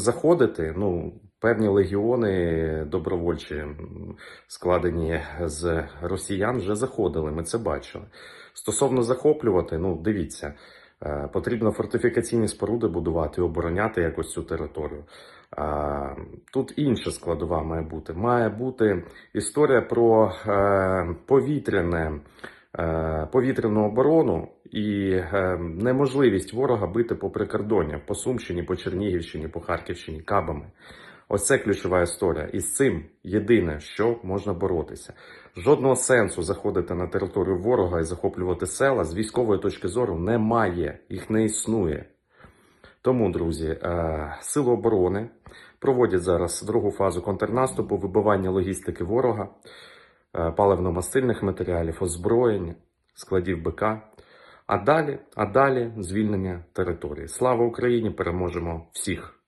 заходити. Ну, певні легіони добровольчі, складені з росіян, вже заходили. Ми це бачили. Стосовно захоплювати, ну дивіться, е, потрібно фортифікаційні споруди будувати, обороняти якось цю територію. Тут інша складова має бути. Має бути історія про е, повітряне, е, повітряну оборону і е, неможливість ворога бити по прикордоннях, по Сумщині, по Чернігівщині, по Харківщині, кабами. Ось це ключова історія. І з цим єдине, що можна боротися. Жодного сенсу заходити на територію ворога і захоплювати села з військової точки зору немає, їх не існує. Тому, друзі, е, сили оборони проводять зараз другу фазу контрнаступу, вибивання логістики ворога, е, паливно-мастильних матеріалів, озброєння, складів БК. А далі, а далі звільнення території. Слава Україні! Переможемо всіх!